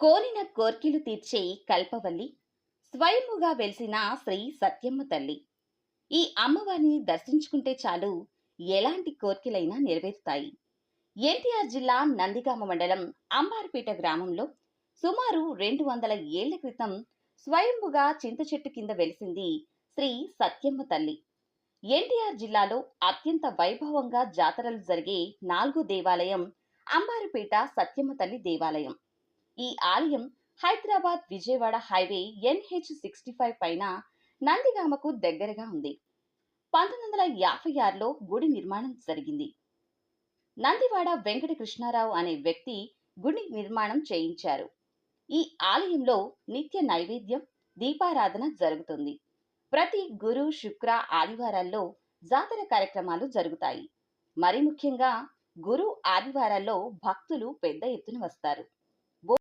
కోరిన కోర్కెలు తీర్చే కల్పవల్లి స్వయముగా వెలిసిన శ్రీ సత్యమ్మ తల్లి. ఈ అమ్మవారిని దర్శించుకుంటే చాలు ఎలాంటి కోర్కెలైనా నెరవేరుతాయి. ఎన్టీఆర్ జిల్లా నందిగామ మండలం అంబారిపేట గ్రామంలో సుమారు రెండు వందల ఏళ్ళ క్రితం స్వయంభుగా చింత చెట్టు కింద వెలిసింది శ్రీ సత్యమ్మ తల్లి. ఎన్టీఆర్ జిల్లాలో అత్యంత వైభవంగా జాతరలు జరిగే నాలుగో దేవాలయం అంబారిపేట సత్యమ్మ తల్లి దేవాలయం. ఈ ఆలయం Hyderabad Vijayawada highway NH sixty five పైన నందిగామకు దగ్గరగా ఉంది. పంతొమ్మిది వందల యాభై ఆరులో గుడి నిర్మాణం జరిగింది. నందివాడ వెంకట కృష్ణారావు అనే వ్యక్తి గుడి నిర్మాణం చేయించారు. ఈ ఆలయంలో నిత్య నైవేద్యం దీపారాధన జరుగుతుంది. ప్రతి గురు శుక్ర ఆదివారాల్లో జాతర కార్యక్రమాలు జరుగుతాయి. మరి ముఖ్యంగా గురు ఆదివారాల్లో భక్తులు పెద్ద ఎత్తున వస్తారు.